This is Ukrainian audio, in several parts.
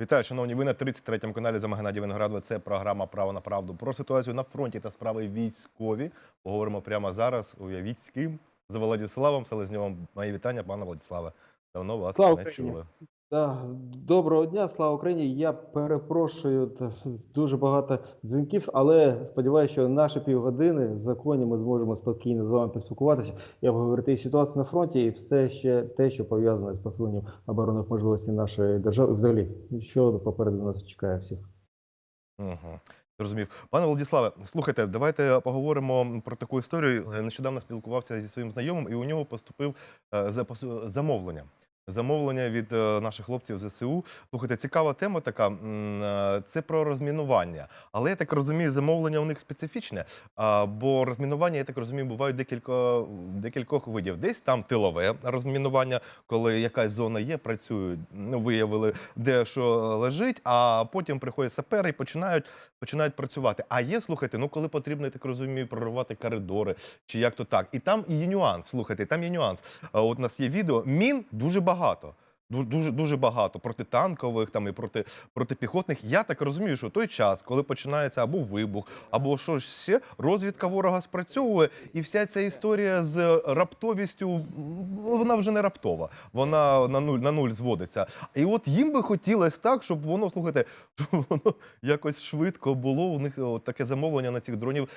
Вітаю, шановні. Ви на 33-му каналі з вами Геннадій Виноградов. Це програма Право на правду. Про ситуацію на фронті та справи військові. Поговоримо прямо зараз. Уявіть з ким з Владиславом Селезньовим. Мої вітання, пане Владиславе. Давно вас Слава не Україні. чули. Доброго дня, слава Україні. Я перепрошую дуже багато дзвінків, але сподіваюся, що наші півгодини в законі ми зможемо спокійно з вами поспілкуватися і обговорити ситуацію на фронті, і все ще те, що пов'язане з посиленням оборонних можливостей нашої держави. Взагалі, що попереду нас чекає всіх. Угу. Зрозумів. Пане Владиславе, слухайте, давайте поговоримо про таку історію. Нещодавно спілкувався зі своїм знайомим, і у нього поступив е, замовлення. Замовлення від е, наших хлопців ЗСУ. Слухайте, цікава тема така. е, Це про розмінування. Але я так розумію, замовлення у них специфічне. Бо розмінування, я так розумію, бувають декілька декількох видів. Десь там тилове розмінування, коли якась зона є, працюють, ну, виявили, де що лежить, а потім приходять сапери і починають починають працювати. А є, слухайте, ну коли потрібно, я так розумію, прорвати коридори чи як то так. І там є нюанс. Слухайте, там є нюанс. От у нас є відео. Мін дуже багато. 母と。Дуже дуже багато протитанкових там і проти протипіхотних. Я так розумію, що той час, коли починається або вибух, або що ж ще, розвідка ворога спрацьовує, і вся ця історія з раптовістю вона вже не раптова. Вона на нуль на нуль зводиться. І от їм би хотілося так, щоб воно слухайте, щоб воно якось швидко було. У них таке замовлення на цих дронів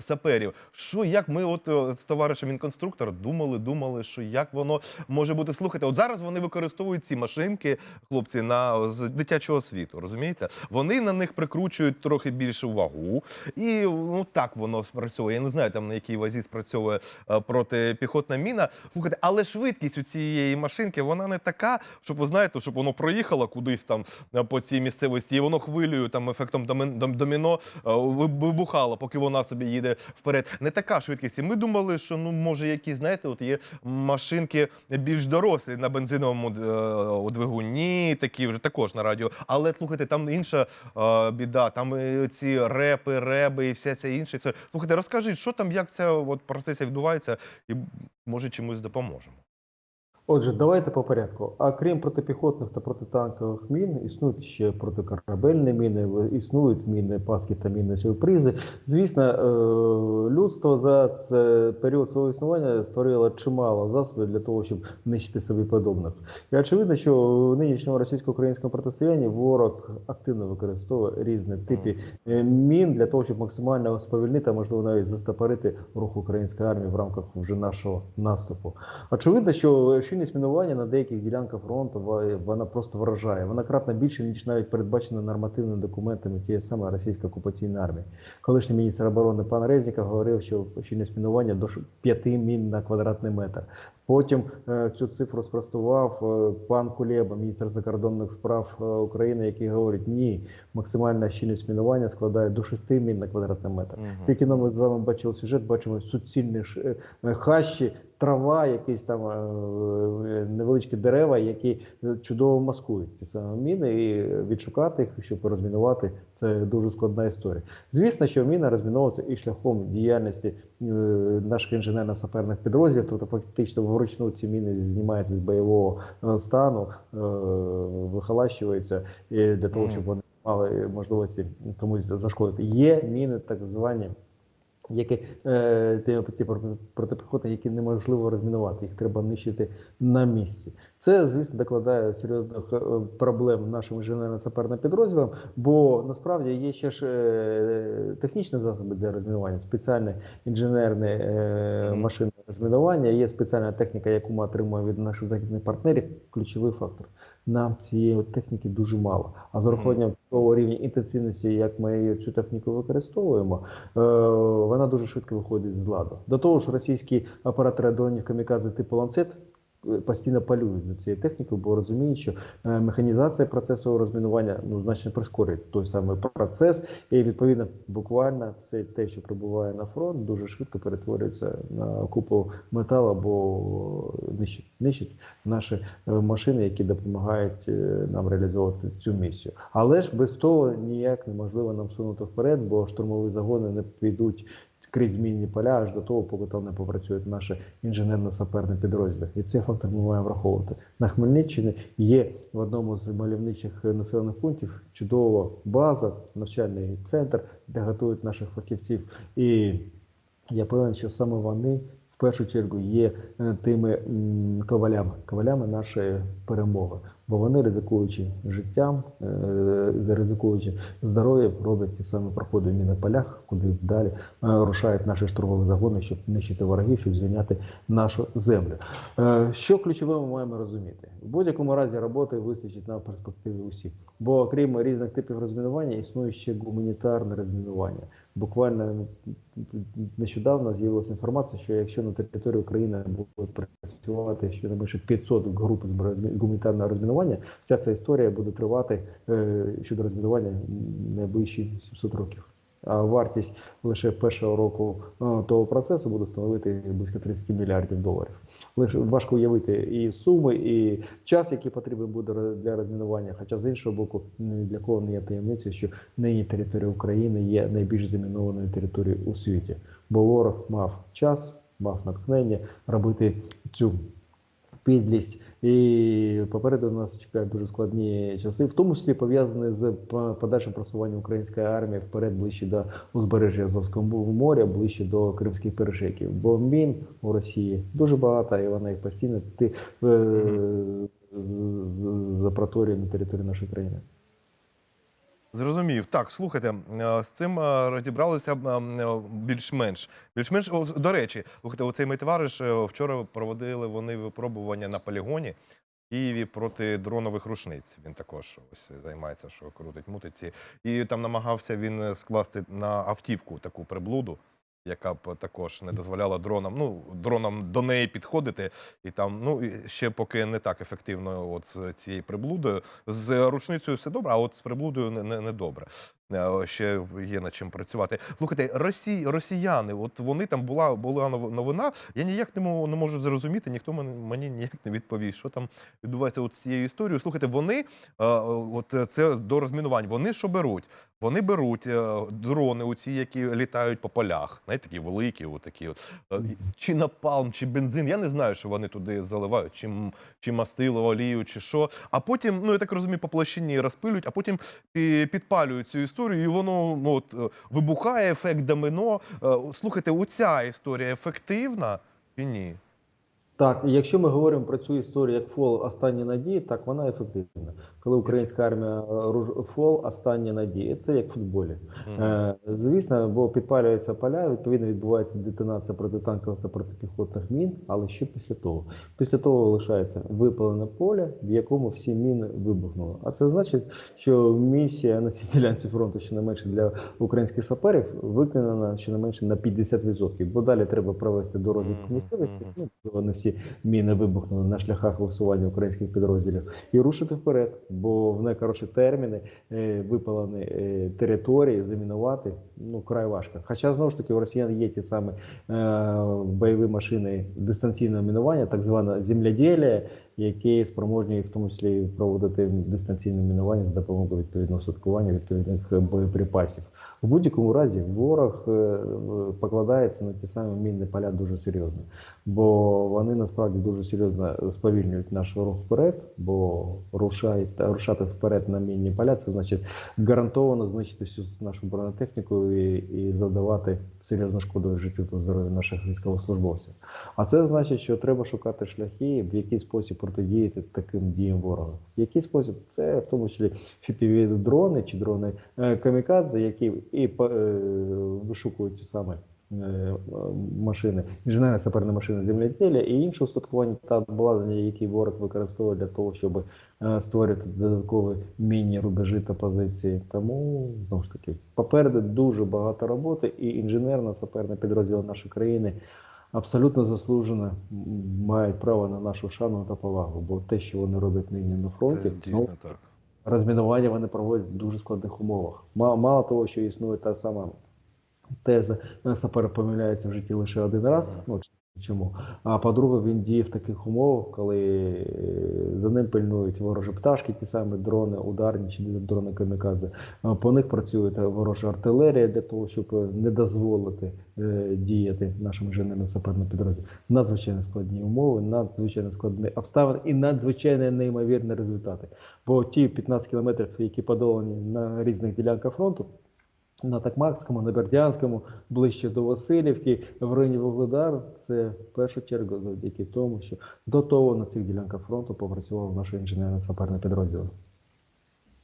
саперів. Що як ми, от е, з товаришем інконструктор, думали, думали, що як воно може бути. Слухайте, от зараз вони використовують ці машинки, хлопці, на з дитячого світу. Розумієте? Вони на них прикручують трохи більше вагу, і ну так воно спрацьовує. Я не знаю там на якій вазі спрацьовує е, протипіхотна міна. Слухайте, але швидкість у цієї машинки вона не така, щоб ви знаєте, щоб воно проїхало кудись там е, по цій місцевості, і воно хвилею там ефектом доміно е, вибухало, поки вона собі їде вперед. Не така швидкість. І ми думали, що ну може якісь, знаєте, от є машинки більш дорослі на бензиновому е, двигуні, такі вже також на радіо. Але слухайте, там інша е, біда, там і ці репи, реби і все це інше. Це слухайте, розкажіть, що там, як ця от процесія відбувається, і може чимось допоможемо. Отже, давайте по порядку. А крім протипіхотних та протитанкових мін, існують ще протикорабельні міни, існують міни паски та міни сюрпризи. Звісно, е, людство за це період свого існування створило чимало засобів для того, щоб нищити собі подобних. І очевидно, що в нинішньому російсько-українському протистоянні ворог активно використовує різні типи е, мін для того, щоб максимально сповільнити, а можливо навіть застопорити рух української армії в рамках вже нашого наступу. Очевидно, що щільність мінування на деяких ділянках фронту вона просто вражає. Вона кратно більше, ніж навіть передбачена нормативними документами тієї самої російської окупаційної армії. Колишній міністр оборони пан Резніков говорив, що щільність мінування до 5 мін на квадратний метр. Потім е, цю цифру спростував е, пан Кулеба, міністр закордонних справ е, України, який говорить, ні, максимальна щільність мінування складає до 6 мін на квадратний метр. Тільки ми з вами бачили сюжет, бачимо суцільні хащі, трава, якісь там е, невеличкі дерева, які чудово маскують ті самі міни, і відшукати їх, щоб розмінувати, це дуже складна історія. Звісно, що міна розміновується і шляхом діяльності е, наших інженерно-саперних підрозділів, тобто фактично вручну ці міни знімаються з бойового е, стану, е, вихолащуються для того, щоб вони мали можливості комусь зашкодити. Є міни так звані. Які е, ті, ті проти- протипіхотні, які неможливо розмінувати, їх треба нищити на місці. Це, звісно, докладає серйозних е, проблем нашим інженерно-саперним підрозділам, бо насправді є ще ж е, технічні засоби для розмінування, спеціальні інженерні е, машини розмінування, є спеціальна техніка, яку ми отримуємо від наших західних партнерів. Ключовий фактор. Нам цієї техніки дуже мало. А з урахуванням того рівня інтенсивності, як ми цю техніку використовуємо, е, вона дуже швидко виходить з ладу. До того ж, російські оператори дронів камікадзе типу ланцет. Постійно полюють за цією технікою, бо розуміють, що е, механізація процесу розмінування ну значно прискорює той самий процес, і відповідно буквально все те, що прибуває на фронт, дуже швидко перетворюється на купу металу або нищить, нищить наші е, машини, які допомагають е, нам реалізовувати цю місію. Але ж без того ніяк неможливо нам сунути вперед, бо штурмові загони не підуть крізь мінні поля аж до того, поки там не попрацюють наші інженерно-саперні підрозділи. І цей фактор ми маємо враховувати. На Хмельниччині є в одному з мальовничих населених пунктів чудова база, навчальний центр, де готують наших фахівців. І я певен, що саме вони в першу чергу є е, тими ковалями, ковалями нашої перемоги. Бо вони, ризикуючи життям, е, ризикуючи здоров'ям, роблять ті самі проходи на полях, куди далі е, рушають наші штурмові загони, щоб нищити ворогів, щоб звільняти нашу землю. Е, Що ключове ми маємо розуміти? В будь-якому разі роботи вистачить на перспективі усіх. Бо окрім різних типів розмінування, існує ще гуманітарне розмінування. Буквально нещодавно з'явилася інформація, що якщо на території України буде працювати щонайменше 500 груп з гуманітарного розмінування, вся ця історія буде тривати е, щодо розмінування найближчі 700 років. А вартість лише першого року е, того процесу буде становити близько 30 мільярдів доларів. Лише важко уявити і суми, і час, який потрібен буде для розмінування. Хоча з іншого боку, для кого не є таємницею, що нині територія України є найбільш замінованою територією у світі, бо ворог мав час, мав натхнення робити цю підлість. І попереду нас чекають дуже складні часи, в тому числі пов'язані з по- подальшим просуванням української армії вперед ближче до узбережжя Азовського моря, ближче до кримських перешиків. Бо мін у Росії дуже багато, і вона їх постійно ти, е, запроторює на території нашої країни. Зрозумів. Так, слухайте, е, з цим е, розібралися е, е, більш-менш. Більш-менш, до речі, слухайте, оцей мій товариш вчора проводили вони випробування на полігоні в Києві проти дронових рушниць. Він також ось займається, що крутить мутиці. І там намагався він скласти на автівку таку приблуду. Яка б також не дозволяла дронам, ну дронам до неї підходити, і там ну ще поки не так ефективно, от з цією приблудою. З рушницею все добре, а от з приблудою не, не, не добре. Е, Ще є над чим працювати. Слухайте, росі, росіяни, от вони там була була нов- новина. Я ніяк не можу, не можу зрозуміти, ніхто мені, ніяк не відповість, що там відбувається от з цією історією. Слухайте, вони е, от це до розмінувань. Вони що беруть? Вони беруть е, дрони, оці, які літають по полях, знаєте, такі великі, отакі от чи напалм, чи бензин. Я не знаю, що вони туди заливають, чи, чи мастило, олію, чи що. А потім, ну я так розумію, по площині розпилюють, а потім підпалюють цю історію, і воно ну, от, е, вибухає, ефект домино. Е, Слухайте, оця історія ефективна чи ні? Так, якщо ми говоримо про цю історію як фол останні надії, так вона ефективна. Коли українська армія фол останні надії, це як в футболі. Е, Звісно, бо підпалюються поля, відповідно відбувається детонація протитанкових та протипіхотних мін. Але що після того? Після того лишається випалене поле, в якому всі міни вибухнули. А це значить, що місія на цій ділянці фронту, щонайменше для українських саперів, виконана щонайменше на 50%. Бо далі треба провести до розвідку місцевості. Ну, всі міни вибухнули на шляхах висування українських підрозділів, і рушити вперед, бо в найкоротші терміни е, випалені е, території замінувати ну край важко. Хоча знову ж таки у росіян є ті самі е, бойові машини дистанційного мінування, так звана земляділія, які спроможні в тому числі проводити дистанційне мінування з допомогою відповідного садкування відповідних боєприпасів. В будь-якому разі ворог е, покладається на ті самі мінні поля дуже серйозно, бо вони насправді дуже серйозно сповільнюють наш рух вперед, бо рушати вперед на мінні поля, це значить гарантовано знищити всю нашу бронетехніку і, і завдавати серйозну шкодує життю та здоров'ю наших військовослужбовців. А це значить, що треба шукати шляхи, в який спосіб протидіяти таким діям ворога. Який спосіб це в тому числі fpv дрони чи дрони е, камікадзе, які і е, вишукують саме. Е, Машини, інженерно саперні машини земледілля і інше устаткування та обладнання, які ворог використовує для того, щоб е, створювати додаткові міні-рубежі та позиції. Тому знову ж таки попереду дуже багато роботи, і інженерно-саперні підрозділи нашої країни абсолютно заслужено мають право на нашу шану та повагу. Бо те, що вони роблять нині на Це фронті, дійсно ну, так. розмінування вони проводять в дуже складних умовах. Ма- Мало того, що існує та сама теза, сапер помиляється в житті лише один раз. Ну, чому? А по-друге, він діє в таких умовах, коли е, за ним пильнують ворожі пташки, ті самі дрони, ударні чи дрони камікадзе. По них працює ворожа артилерія для того, щоб не дозволити е, діяти нашим інженерним саперним підрозділам. Надзвичайно складні умови, надзвичайно складні обставини і надзвичайно неймовірні результати. Бо ті 15 кілометрів, які подолані на різних ділянках фронту, на Такмакському, на Бердянському, ближче до Васильівки, в районі Вугледару, це в першу чергу завдяки тому, що до того на цих ділянках фронту попрацював наш інженерно-саперний підрозділ.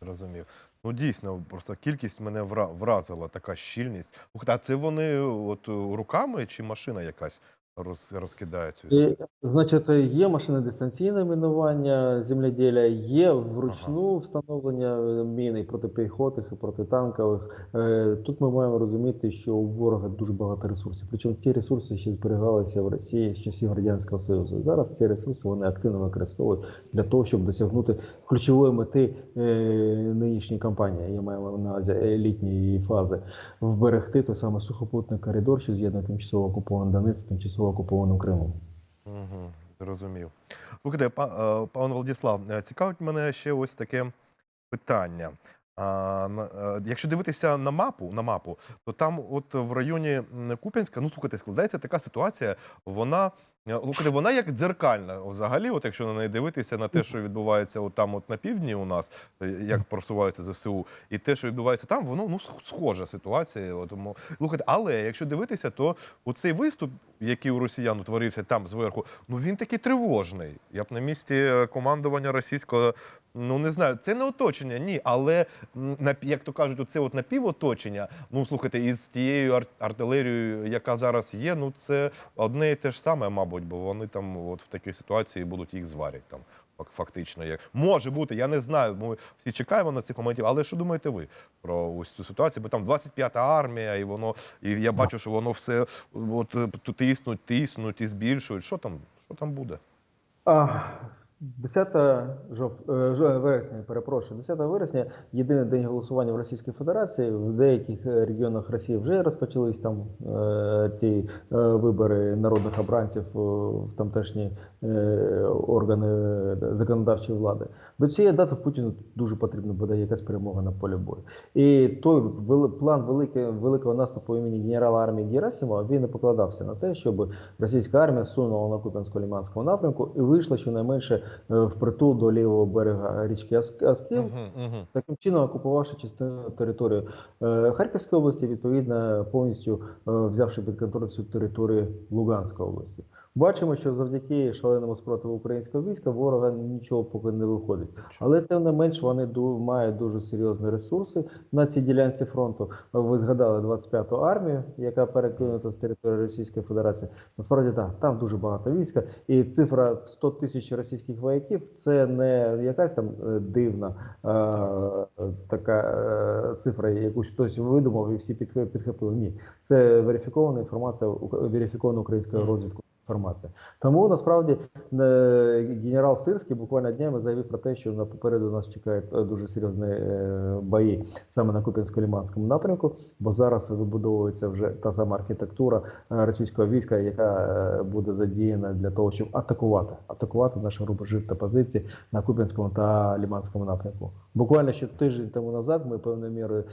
Розумів. Ну дійсно, просто кількість мене вра- вразила, така щільність. А це вони от руками чи машина якась роз, розкидає цю історію? Значить, є машини дистанційне мінування земледілля, є вручну встановлення е, мін і протипіхотних, і протитанкових. Е, Тут ми маємо розуміти, що у ворога дуже багато ресурсів. Причому ті ресурси ще зберігалися в Росії з часів Радянського Союзу. Зараз ці ресурси вони активно використовують для того, щоб досягнути ключової мети е, нинішньої кампанії. Я маю на увазі елітньої фази вберегти той самий сухопутний коридор, що з'єднує тимчасово окупований Донець тимчасово окупованим Кримом. Угу, зрозумів. Слухайте, е, пан Владислав, е, цікавить мене ще ось таке питання. Е, якщо дивитися на мапу, на мапу, то там, от в районі Куп'янська, ну слухайте, складається така ситуація. Вона е, слухайте, вона як дзеркальна. Взагалі, от якщо на неї дивитися на те, що відбувається от там, от на півдні у нас, е, як просувається ЗСУ, і те, що відбувається там, воно ну схожа ситуація. Слухайте, але якщо дивитися, то оцей виступ, який у росіян утворився там зверху, ну він такий тривожний. Я б на місці е, командування російського, ну не знаю, це не оточення, ні. Але як то кажуть, оце от напівоточення. Ну слухайте, із тією артилерією, яка зараз є, ну це одне і те ж саме, мабуть, бо вони там от в такій ситуації будуть їх зварять там. Фактично, як може бути, я не знаю. Ми всі чекаємо на цих моментів. Але що думаєте ви про ось цю ситуацію? Бо там 25-та армія, і воно, і я бачу, що воно все от е, тиснуть, тиснуть і збільшують. Що там? Що там буде? 10 жов... е, вересня, перепрошую, 10 вересня єдиний день голосування в Російській Федерації. В деяких е, регіонах Росії вже розпочались там е, ті е, вибори народних обранців е, в тамтешні е, органи законодавчої влади. До цієї дати Путіну дуже потрібна буде якась перемога на полі бою. І той план велике, великого наступу імені генерала армії Герасимова він не покладався на те, щоб російська армія сунула на Куп'янсько-Ліманському напрямку і вийшла щонайменше впритул до лівого берега річки Ас- Асків, таким чином окупувавши частину території е, Харківської області, відповідно повністю е, взявши під контроль всю територію Луганської області. Бачимо, що завдяки шаленому спротиву українського війська ворога нічого поки не виходить. Але тим не менш вони ду- мають дуже серйозні ресурси на цій ділянці фронту. Ви згадали 25-ту армію, яка перекинута з території Російської Федерації. Насправді так, там дуже багато війська, і цифра 100 тисяч російських вояків це не якась там е, дивна е, така е, цифра, яку хтось видумав і всі підх- підхопили. Ні, це верифікована інформація, верифікована українською розвідкою. Інформація. Тому насправді е, генерал Сирський буквально днями заявив про те, що попереду нас чекають е, дуже серйозні е, бої саме на Куп'янсько-Ліманському напрямку, бо зараз вибудовується вже та сама архітектура російського війська, яка буде задіяна для того, щоб атакувати, атакувати наші рубежі та позиції на Куп'янському та Ліманському напрямку. Буквально ще тиждень тому назад ми певною мірою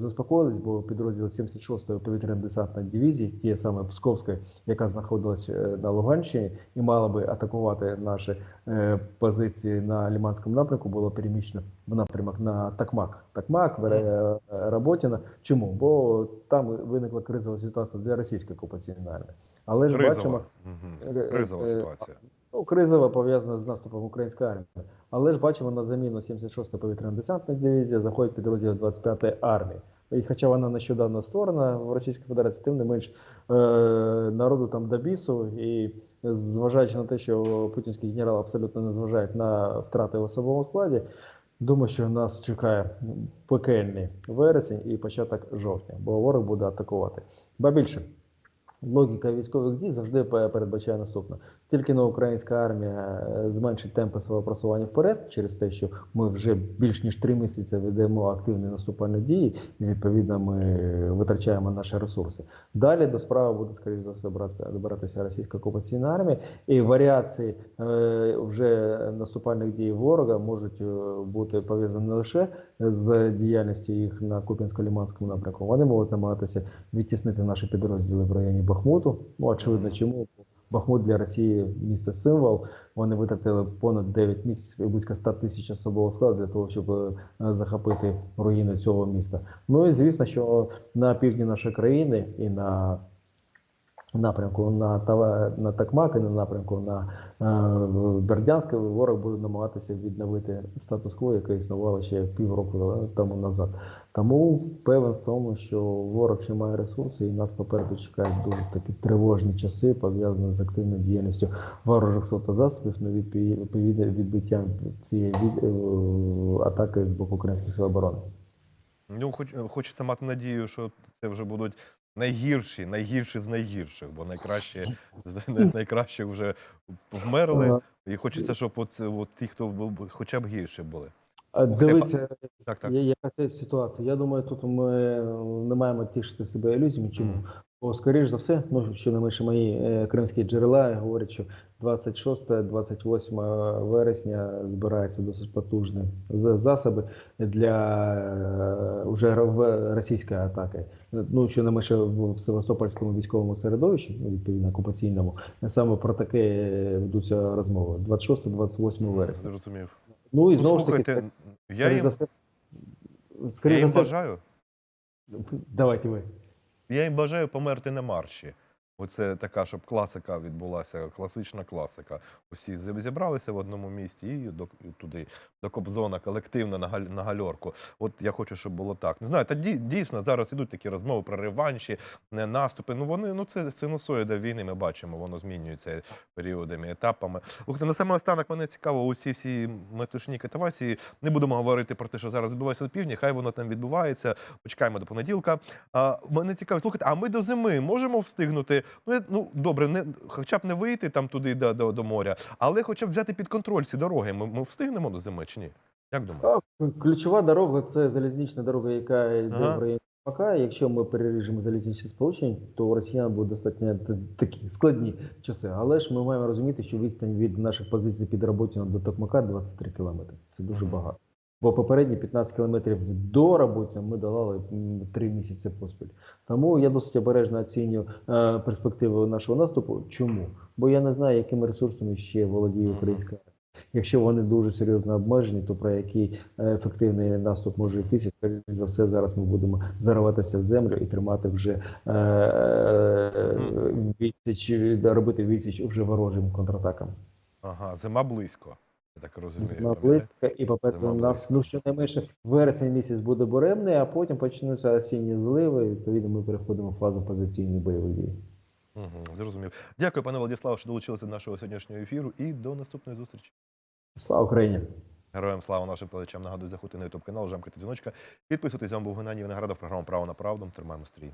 заспокоїлись, бо підрозділ 76-ї повітряно-десантної дивізії, тієї саме Псковської, яка знаходилась е, на Луганщині і мала би атакувати наші е, позиції на Ліманському напрямку, було переміщено в напрямок на Такмак. Такмак, е, Роботіна. Чому? Бо там виникла кризова ситуація для російської окупаційної армії. Але ж бачимо, Кризова. Угу. Е, Кризова е, ситуація. Ну, кризова пов'язана з наступом української армії. Але ж бачимо на заміну 76-ї повітряно-десантної дивізії заходить підрозділ 25-ї армії. І хоча вона нещодавно створена в Російській Федерації, тим не менш е, народу там до бісу, і зважаючи на те, що путінський генерал абсолютно не зважає на втрати в особовому складі, думаю, що нас чекає пекельний вересень і початок жовтня, бо ворог буде атакувати. Ба більше, Логіка військових дій завжди передбачає наступне. Тільки на українська армія е, зменшить темпи свого просування вперед через те, що ми вже більш ніж три місяці ведемо активні наступальні дії, і відповідно ми витрачаємо наші ресурси. Далі до справи буде скоріш за все добиратися російська окупаційна армія, і варіації е, вже наступальних дій ворога можуть е, бути пов'язані не лише з діяльністю їх на Куп'янсько-Ліманському напрямку. Вони можуть намагатися відтіснити наші підрозділи в районі Бахмуту. Ну очевидно, чому Бахмут для Росії місце символ. Вони витратили понад 9 місяців і близько 100 тисяч особового складу для того, щоб е, захопити руїни цього міста. Ну і звісно, що на півдні нашої країни і на напрямку на Тава- на Такмак і на напрямку на е, Бердянське ворог буде намагатися відновити статус-кво, яке існувало ще півроку е, тому назад. Тому певен в тому, що ворог ще має ресурси, і нас попереду чекають дуже такі тривожні часи, пов'язані з активною діяльністю ворожих сил та засобів на відповідне відбиття цієї від, е, атаки з боку українських сил оборони. Ну, хоч, хочеться мати надію, що це вже будуть найгірші, найгірші з найгірших, бо найкращі з з найкращих вже вмерли. І хочеться, щоб от, от ті, хто був, хоча б гірші були. Дивіться, Так, так. яка ситуація. Я думаю, тут ми е, не маємо тішити себе ілюзіями. Чому? Бо, скоріш за все, ну що не менше мої е, кримські джерела говорять, що 26-28 вересня збираються досить потужні за- засоби для е, уже ро- російської атаки. Ну що не менше в в Севастопольському військовому середовищі, ну, відповідно окупаційному, саме про таке е, ведуться розмови. 26-28 вересня. Зрозумів. Ну і Ну, знову ж таки, слухайте, я скоріш їм, за все, я скоріш їм за все, бажаю. давайте ви. Я їм бажаю померти на марші. Оце така, щоб класика відбулася, класична класика. Усі зі- зібралися в одному місті і до туди, до Кобзона, колективно на, галь- на гальорку. От я хочу, щоб було так. Не знаю, та дій- дійсно зараз ідуть такі розмови про реванші, не наступи. Ну вони ну це синусоїда війни. Ми бачимо, воно змінюється періодами, етапами. Слухайте, на саме останок мене цікаво, усі всі метушні катавасії. Не будемо говорити про те, що зараз відбувається на півдні. Хай воно там відбувається. Почекаємо до понеділка. А, мене цікаво, слухайте, а ми до зими можемо встигнути? Ну, я- ну добре, не хоча б не вийти там туди до, до, до моря, але хоча б взяти під контроль ці дороги. Ми, ми встигнемо до зими чи ні? Як думаєте? Так, ключова дорога це залізнична дорога, яка йде Ага. в районі Мака. Якщо ми переріжемо залізничні сполучення, то у росіян буде достатньо такі складні часи. Але ж ми маємо розуміти, що відстань від наших позицій під Роботіно до Токмака 23 кілометри. Це дуже багато. Бо попередні 15 кілометрів до Роботіна ми долали 3 місяці поспіль. Тому я досить обережно оцінюю е, перспективи нашого наступу. Чому? Бо я не знаю, якими ресурсами ще володіє українська армія. Якщо вони дуже серйозно обмежені, то про який е, ефективний наступ може йтися, скоріше за все, зараз ми будемо зариватися в землю і тримати вже е, е, відсіч, робити відсіч вже ворожим контратакам. Ага, зима близько. Я так розумію. На і попереду нас ну щонайменше вересень місяць буде буремний, а потім почнуться осінні зливи. і, Відповідно, ми переходимо в фазу позиційних бойових дій. Угу, зрозумів. Дякую, пане Владиславе, що долучилися до нашого сьогоднішнього ефіру і до наступної зустрічі. Слава Україні! Героям слава нашим глядачам. Нагадую, заходьте на ютуб канал, жамкайте дзвіночка. Підписуйтесь, з вами був Геннадій Виноградов, програма Право на правду. Тримаємо стрій.